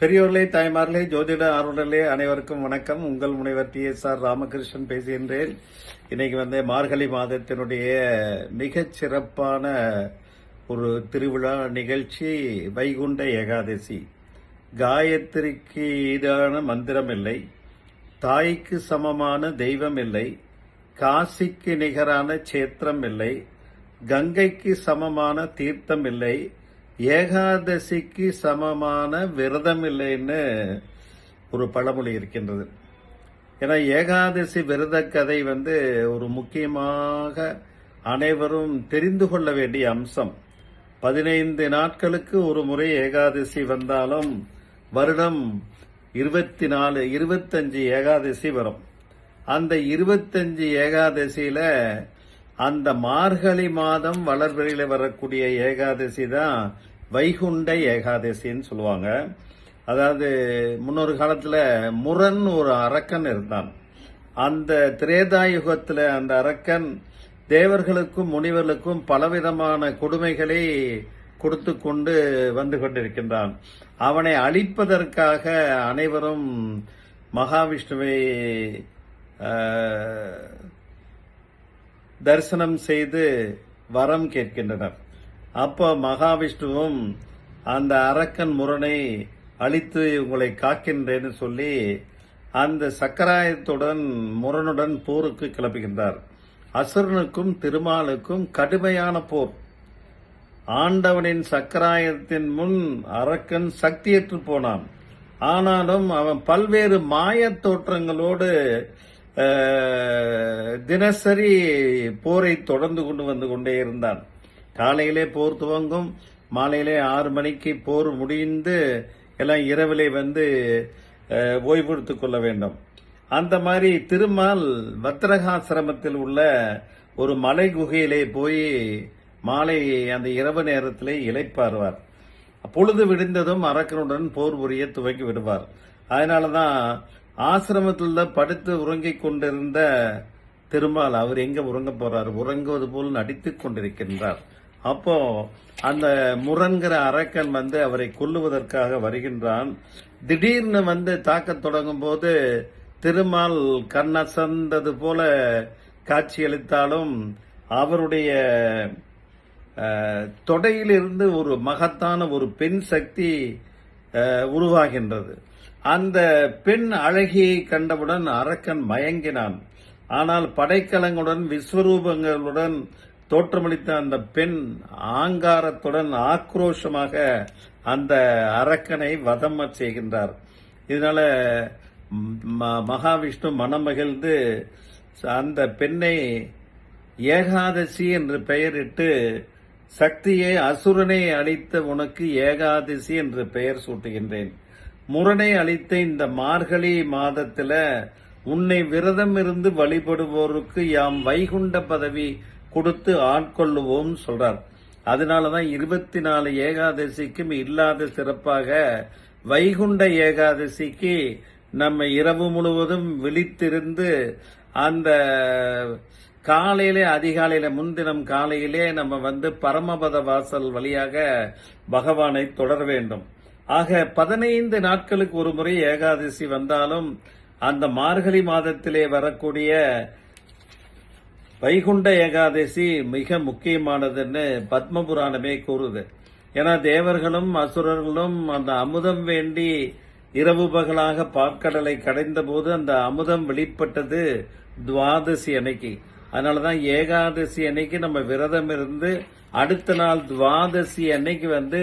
பெரியோர்களே தாய்மார்களே ஜோதிட ஆர்வலர்களே அனைவருக்கும் வணக்கம். உங்கள் முனைவர் டி எஸ் ஆர் ராமகிருஷ்ணன் பேசுகின்றேன். இன்னைக்கு வந்து மார்கழி மாதத்தினுடைய மிகச் சிறப்பான ஒரு திருவிழா நிகழ்ச்சி வைகுண்ட ஏகாதசி. காயத்ரிக்கு ஈடான மந்திரம் இல்லை. தாய்க்கு சமமான தெய்வம் இல்லை. காசிக்கு நிகரான சேத்திரம் இல்லை. கங்கைக்கு சமமான தீர்த்தம் இல்லை. ஏகாதசிக்கு சமமான விரதம் இல்லைன்னு ஒரு பழமொழி இருக்கின்றது. ஏன்னா ஏகாதசி விரத கதை வந்து ஒரு முக்கியமாக அனைவரும் தெரிந்து கொள்ள வேண்டிய அம்சம். பதினைந்து நாட்களுக்கு ஒரு முறை ஏகாதசி வந்தாலும் வருடம் இருபத்தி நாலு இருபத்தஞ்சு ஏகாதசி வரும். அந்த இருபத்தஞ்சு ஏகாதசியில அந்த மார்கழி மாதம் வளர்வெளியில வரக்கூடிய ஏகாதசி தான் வைகுண்ட ஏகாதசின்னு சொல்லுவாங்க. அதாவது முன்னொரு காலத்துல முரண் ஒரு அரக்கன் இருந்தான். அந்த திரேதா யுகத்தில் அந்த அரக்கன் தேவர்களுக்கும் முனிவர்களுக்கும் பலவிதமான கொடுமைகளை கொடுத்து கொண்டு வந்து கொண்டிருக்கின்றான். அவனை அழிப்பதற்காக அனைவரும் மகாவிஷ்ணுவை தரிசனம் செய்து வரம் கேட்கின்றனர். அப்போ மகாவிஷ்ணுவும் அந்த அரக்கன் முரணை அழித்து உங்களை காக்கின்றேன்னு சொல்லி அந்த சக்கராயத்துடன் முரணுடன் போருக்கு கிளப்புகின்றார். அசுரனுக்கும் திருமாலுக்கும் கடுமையான போர். ஆண்டவனின் சக்கராயத்தின் முன் அரக்கன் சக்தியற்று போனான். ஆனாலும் அவன் பல்வேறு மாயத் தோற்றங்களோடு தினசரி போரை தொடர்ந்து கொண்டு வந்து கொண்டே இருந்தான். காலையிலே போர் துவங்கும். மாலையிலே ஆறு மணிக்கு போர் முடிந்து எல்லாம் இரவிலே வந்து ஓய்வெடுத்து ஓய்வெடுத்துக் கொள்ள வேண்டும். அந்த மாதிரி திருமால் வத்ரகாசிரமத்தில் உள்ள ஒரு மலை குகையிலே போய் மாலை அந்த இரவு நேரத்திலே இளைப்பாறுவார். பொழுது விடிந்ததும் அரக்கனுடன் போர் புரிய துவங்கி விடுவார். அதனாலதான் ஆசிரமத்தில் தான் படுத்து உறங்கிக் கொண்டிருந்த திருமால் அவர் எங்க உறங்க போறார்? உறங்குவது போல் நடித்துக் கொண்டிருக்கின்றார். அப்போ அந்த முரண்கிற அரக்கன் வந்து அவரை கொல்லுவதற்காக வருகின்றான். திடீர்னு வந்து தாக்க தொடங்கும் போது திருமால் கண்ணசந்தது போல காட்சியளித்தாலும் அவருடைய தொடையிலிருந்து ஒரு மகத்தான ஒரு பெண் சக்தி உருவாகின்றது. அந்த பெண் அழகியை கண்டவுடன் அரக்கன் மயங்கினான். ஆனால் படைக்கலங்களுடன் விஸ்வரூபங்களுடன் தோற்றமளித்த அந்த பெண் ஆங்காரத்துடன் ஆக்ரோஷமாக அந்த அரக்கனை வதம் செய்கின்றார். இதனால ம- மகாவிஷ்ணு மனம் மகிழ்ந்து அந்த பெண்ணை ஏகாதசி என்று பெயரிட்டு சக்தியை அசுரனை அளித்த உனக்கு ஏகாதசி என்று பெயர் சூட்டுகின்றேன். முரணை அளித்த இந்த மார்கழி மாதத்துல உன்னை விரதம் இருந்து வழிபடுவோருக்கு யாம் வைகுண்ட பதவி கொடுத்து ஆட்கொள்ளுவோம் சொல்றார். அதனாலதான் இருபத்தி நாலு ஏகாதசிக்கும் இல்லாத சிறப்பாக வைகுண்ட ஏகாதசிக்கு நம்ம இரவு முழுவதும் விழித்திருந்து அந்த காலையிலே அதிகாலையில முன்தினம் காலையிலே நம்ம வந்து பரமபத வாசல் வழியாக பகவானை தொடர வேண்டும். ஆக பதினைந்து நாட்களுக்கு ஒரு முறை ஏகாதசி வந்தாலும் அந்த மார்கழி மாதத்திலே வரக்கூடிய வைகுண்ட ஏகாதசி மிக முக்கியமானதுன்னு பத்ம புராணமே கூறுது. ஏன்னா தேவர்களும் அசுரர்களும் அந்த அமுதம் வேண்டி இரவு பகலாக பாற்கடலை கடைந்த போது அந்த அமுதம் வெளிப்பட்டது துவாதசி அன்னைக்கு. அதனாலதான் ஏகாதசி அன்னைக்கு நம்ம விரதம் இருந்து அடுத்த நாள் துவாதசி அன்னைக்கு வந்து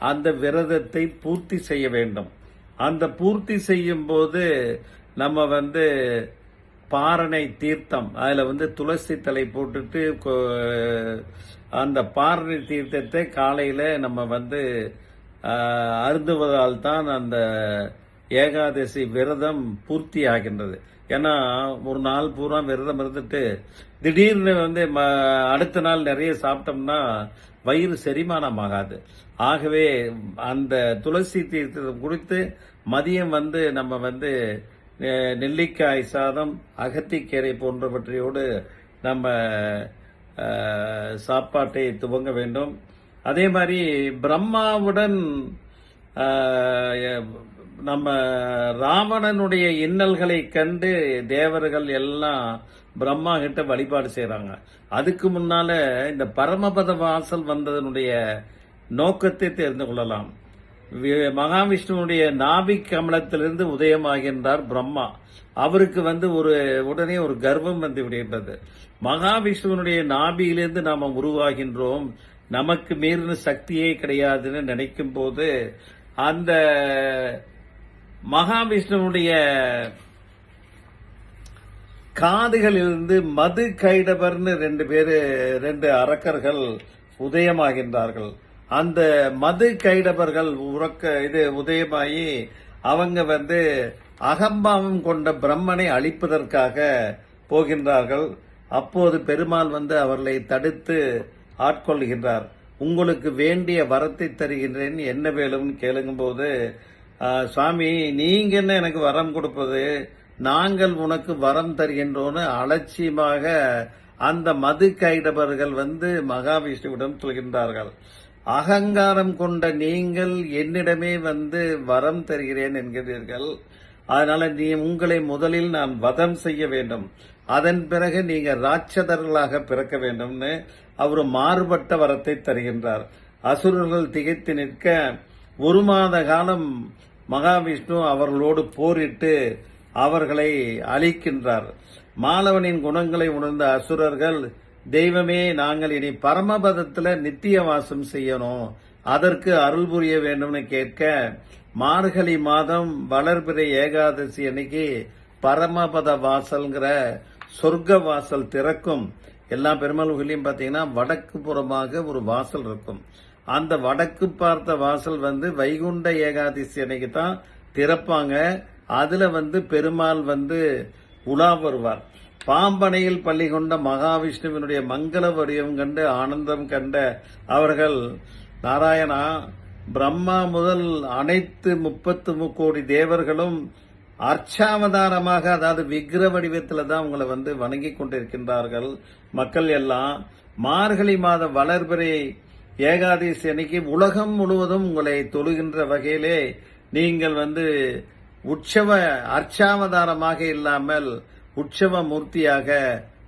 அந்த விரதத்தை பூர்த்தி செய்ய வேண்டும். அந்த பூர்த்தி செய்யும் போது நம்ம வந்து பாரணை தீர்த்தம் அதில் வந்து துளசி தலை போட்டுட்டு அந்த பாரணை தீர்த்தத்தை காலையில் நம்ம வந்து அருந்துவதால் தான் அந்த ஏகாதசி விரதம் பூர்த்தி ஆகின்றது. ஏன்னா ஒரு நாள் பூரா விரதம் இருந்துட்டு திடீர்னு வந்து ம- அடுத்த நாள் நிறைய சாப்பிட்டோம்னா வயிறு செரிமானம் ஆகாது ஆகவே அந்த துளசி தீர்த்தம் குறித்து மதியம் வந்து நம்ம வந்து நெல்லிக்காய் சாதம் அகத்திக்கீரை போன்றவற்றையோடு நம்ம சாப்பாட்டை துவங்க வேண்டும். அதே மாதிரி பிரம்மாவுடன் நம்ம ராவணனுடைய இன்னல்களை கண்டு தேவர்கள் எல்லாம் பிரம்மா கிட்ட வழிபாடு செய்கிறாங்க அதுக்கு முன்னால இந்த பரமபத வாசல் வந்ததனுடைய நோக்கத்தை தெரிந்து கொள்ளலாம். வி- நாபி கமலத்திலிருந்து உதயமாகின்றார் பிரம்மா. அவருக்கு வந்து ஒரு உடனே ஒரு கர்வம் வந்து விடுகின்றது. மகாவிஷ்ணுவனுடைய நாபியிலிருந்து நாம உருவாகின்றோம். நமக்கு மீறின சக்தியே கிடையாதுன்னு நினைக்கும் போது அந்த மகாவிஷ்ணுவனுடைய காதுகளிலிருந்து மது கைடபர்னு ரெண்டு பேரு ரெண்டு அரக்கர்கள் உதயமாகின்றார்கள். அந்த மது கைடபர்கள் உறக்க இது உதயமாகி அவங்க வந்து அகம்பாவம் கொண்ட பிரம்மனை அழிப்பதற்காக போகின்றார்கள். அப்போது பெருமாள் வந்து அவர்களை தடுத்து ஆட்கொள்கின்றார் உங்களுக்கு வேண்டிய வரத்தை தருகின்றேன் என்ன வேணும்னு கேளுங்கும்போது சுவாமி நீங்க என்ன எனக்கு வரம் கொடுப்பது? நாங்கள் உனக்கு வரம் தருகின்றோன்னு அலட்சியமாக அந்த மது கைடவர்கள் வந்து மகாவிஷ்ணுவிடம் சொல்கின்றார்கள். அகங்காரம் கொண்ட நீங்கள் என்னிடமே வந்து வரம் தருகிறேன் என்கிறீர்கள். அதனால நீ உங்களை முதலில் நான் வதம் செய்ய வேண்டும். அதன் பிறகு நீங்க ராட்சதர்களாக பிறக்க வேண்டும்னு அவர் மாறுபட்ட வரத்தை தருகின்றார். அசுரர்கள் திகைத்து நிற்க ஒரு மாத காலம் மகாவிஷ்ணு அவர்களோடு போரிட்டு அவர்களை அழிக்கின்றார். மாலவனின் குணங்களை உணர்ந்த அசுரர்கள் தெய்வமே நாங்கள் இனி பரமபதத்தில் நித்திய வாசம் செய்யணும். அதற்கு அருள் புரிய வேண்டும்னு கேட்க மார்கழி மாதம் வளர்பிறை ஏகாதசி அன்னைக்கு பரமபத வாசல்ங்கிற சொர்க்க வாசல் திறக்கும். எல்லா பெருமாள் கோயிலையும் பார்த்தீங்கன்னா வடக்கு புறமாக ஒரு வாசல் இருக்கும். அந்த வடக்கு பார்த்த வாசல் வந்து வைகுண்ட ஏகாதசி அன்னைக்கு தான் திறப்பாங்க. அதுல வந்து பெருமாள் வந்து உலா வருவார். பாம்பனையில் பள்ளி கொண்ட மகாவிஷ்ணுவினுடைய மங்கள வடிவம் கண்டு ஆனந்தம் கண்ட அவர்கள் நாராயணா பிரம்மா முதல் அனைத்து முப்பத்து முக்கோடி தேவர்களும் அர்ச்சாவதாரமாக அதாவது விக்கிர வடிவத்தில் தான் உங்களை வந்து வணங்கி கொண்டிருக்கின்றார்கள். மக்கள் எல்லாம் மார்கழி மாத வளர்பிறை ஏகாதசி அன்னைக்கு உலகம் முழுவதும் உங்களை தொழுகின்ற வகையிலே நீங்கள் வந்து உற்சவ அர்ச்சாவதாரமாக இல்லாமல் உற்சவ மூர்த்தியாக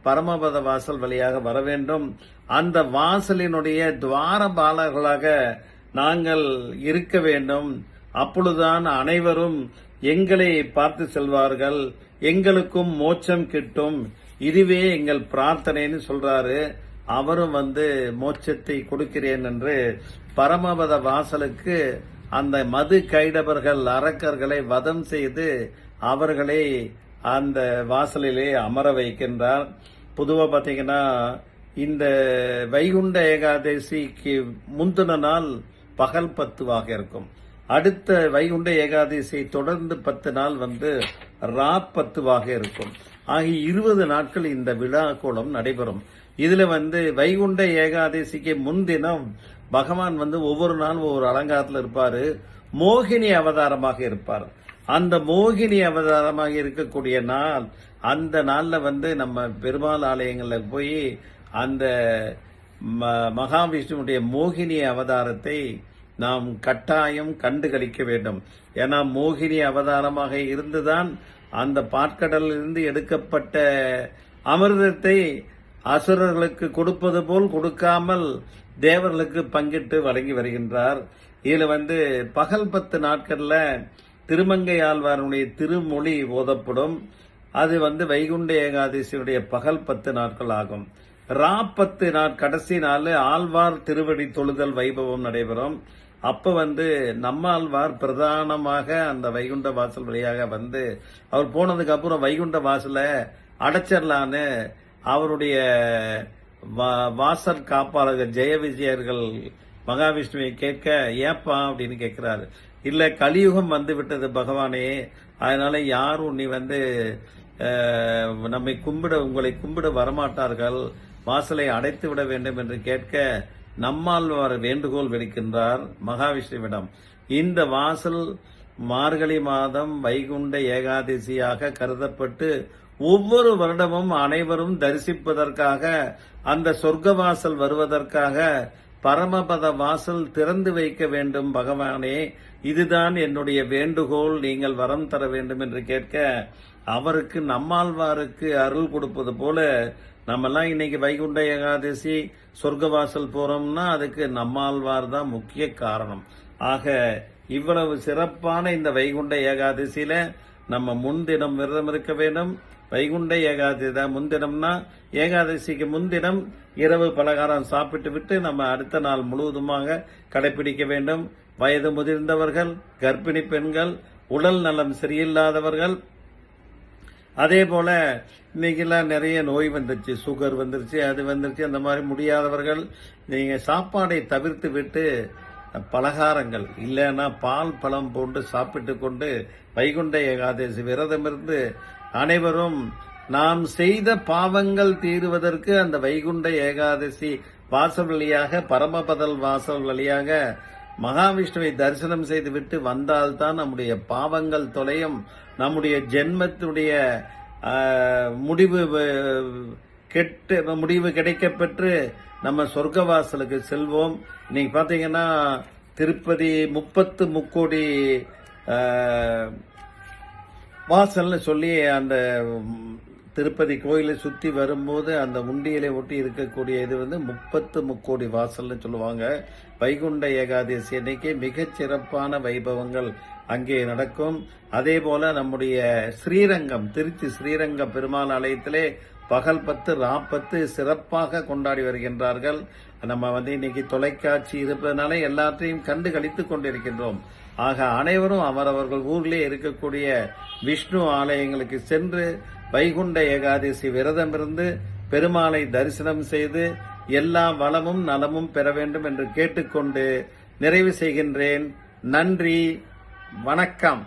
பரமபத வாசல் வழியாக வர வேண்டும். அந்த வாசலினுடைய துவாரபாலர்களாக நாங்கள் இருக்க வேண்டும். அப்பொழுதுதான் அனைவரும் எங்களை பார்த்து செல்வார்கள். எங்களுக்கும் மோட்சம் கிட்டும். இதுவே எங்கள் பிரார்த்தனைன்னு சொல்றாரு. அவரும் வந்து மோட்சத்தை கொடுக்கிறேன் என்று பரமபத வாசலுக்கு அந்த மது கைடவர்கள் அரக்கர்களை வதம் செய்து அவர்களை அந்த வாசலிலே அமர வைக்கின்றார். பொதுவாக பார்த்தீங்கன்னா இந்த வைகுண்ட ஏகாதசிக்கு முந்தின நாள் பகல் பத்துவாக இருக்கும். அடுத்த வைகுண்ட ஏகாதசி தொடர்ந்து பத்து நாள் வந்து ரா பத்துவாக இருக்கும். ஆகிய இருபது நாட்கள் இந்த விழா கோலம் நடைபெறும். இதுல வந்து வைகுண்ட ஏகாதசிக்கு முன்தினம் பகவான் வந்து ஒவ்வொரு நாளும் ஒவ்வொரு அலங்காரத்தில் இருப்பார். மோகினி அவதாரமாக இருப்பார். அந்த மோகினி அவதாரமாக இருக்கக்கூடிய நாள் அந்த நாளில் வந்து நம்ம பெருமாள் ஆலயங்களில் போய் அந்த ம- மகாவிஷ்ணுவுடைய மோகினி அவதாரத்தை நாம் கட்டாயம் கண்டுகளிக்க வேண்டும். ஏன்னா மோகினி அவதாரமாக இருந்துதான் அந்த பாற்கடலிலிருந்து எடுக்கப்பட்ட அமிர்தத்தை அசுரர்களுக்கு கொடுப்பது போல் கொடுக்காமல் தேவர்களுக்கு பங்கிட்டு வழங்கி வருகின்றார். இதில் வந்து பகல் பத்து நாட்களில் திருமங்கை ஆழ்வாருடைய திருமொழி ஓதப்படும். அது வந்து வைகுண்ட ஏகாதசியுடைய பகல் பத்து நாட்கள் ஆகும். ரா பத்து நாள் கடைசி நாள் ஆழ்வார் திருவடி தொழுதல் வைபவம் நடைபெறும். அப்ப வந்து நம்மாழ்வார் பிரதானமாக அந்த வைகுண்ட வாசல் வழியாக வந்து அவர் போனதுக்கு அப்புறம் வைகுண்ட வாசலை அடைச்சிடலான்னு அவருடைய வா- வாசல் காப்பாளர்கள் ஜெய விஜயர்கள் மகாவிஷ்ணுவை கேட்க ஏப்பா அப்படின்னு கேட்கிறாரு. இல்ல கலியுகம் வந்து விட்டது பகவானே. அதனால யாரும் நீ வந்து நம்மை கும்பிட உங்களை கும்பிட வரமாட்டார்கள். வாசலை அடைத்து விட வேண்டும் என்று கேட்க நம்மாழ்வார் வேண்டுகோள் விடுக்கின்றார் மகாவிஷ்ணுவிடம். இந்த வாசல் மார்கழி மாதம் வைகுண்ட ஏகாதசியாக கருதப்பட்டு ஒவ்வொரு வருடமும் அனைவரும் தரிசிப்பதற்காக அந்த சொர்க்க வாசல் வருவதற்காக பரமபத வாசல் திறந்து வைக்க வேண்டும். பகவானே இதுதான் என்னுடைய வேண்டுகோள். நீங்கள் வரம் தர வேண்டும் என்று கேட்க அவருக்கு நம்மாழ்வாருக்கு அருள் கொடுப்பது போல நம்மெல்லாம் இன்னைக்கு வைகுண்ட ஏகாதசி சொர்க்கவாசல் போறோம்னா அதுக்கு நம்மாழ்வார் தான் முக்கிய காரணம். ஆக இவ்வளவு சிறப்பான இந்த வைகுண்ட ஏகாதசியில நம்ம முன்தினம் விரதம் இருக்க வேண்டும். வைகுண்ட ஏகாதசி தான் முன்தினம்னா ஏகாதசிக்கு முன்தினம் இரவு பலகாரம் சாப்பிட்டு விட்டு நம்ம அடுத்த நாள் முழுவதுமாக கடைபிடிக்க வேண்டும். வயது முதிர்ந்தவர்கள் கர்ப்பிணி பெண்கள் உடல் நலம் சரியில்லாதவர்கள். அதே போல இன்னைக்கெல்லாம் நிறைய நோய் வந்துருச்சு சுகர் வந்துருச்சு அது வந்துருச்சு அந்த மாதிரி முடியாதவர்கள் நீங்க சாப்பாடை தவிர்த்து விட்டு பலகாரங்கள். இல்லைன்னா பால் பழம் போன்று சாப்பிட்டு கொண்டு வைகுண்ட ஏகாதசி விரதம் இருந்து அனைவரும் நாம் செய்த பாவங்கள் தீருவதற்கு அந்த வைகுண்ட ஏகாதசி வாசல் வழியாக பரமபதல் வாசல் வழியாக மகாவிஷ்ணுவை தரிசனம் செய்துவிட்டு வந்தால்தான் நம்முடைய பாவங்கள் தொலையும். நம்முடைய ஜென்மத்துடைய முடிவு கெட்டு முடிவு கிடைக்க பெற்று நம்ம சொர்க்கவாசலுக்கு செல்வோம். இன்னைக்கு பார்த்தீங்கன்னா திருப்பதி முப்பத்து முக்கோடி வாசல்னு சொல்லி அந்த திருப்பதி கோயிலை சுற்றி வரும்போது அந்த உண்டியலை ஒட்டி இருக்கக்கூடிய இது வந்து முப்பத்து முக்கோடி வாசல்னு சொல்லுவாங்க. வைகுண்ட ஏகாதசி அன்னைக்கு மிகச் சிறப்பான வைபவங்கள் அங்கே நடக்கும். அதே போல நம்முடைய ஸ்ரீரங்கம் திருச்சி ஸ்ரீரங்க பெருமாள் ஆலயத்திலே பகல் பத்து ராப்பத்து சிறப்பாக கொண்டாடி வருகின்றார்கள். நம்ம வந்து இன்னைக்கு தொலைக்காட்சி இருப்பதனால எல்லாத்தையும் கண்டு கழித்து கொண்டிருக்கின்றோம். ஆக அனைவரும் அவரவர்கள் ஊரிலே இருக்கக்கூடிய விஷ்ணு ஆலயங்களுக்கு சென்று வைகுண்ட ஏகாதசி விரதம் இருந்து பெருமாளை தரிசனம் செய்து எல்லா வளமும் நலமும் பெற வேண்டும் என்று கேட்டுக்கொண்டு நிறைவு செய்கின்றேன். நன்றி. வணக்கம்.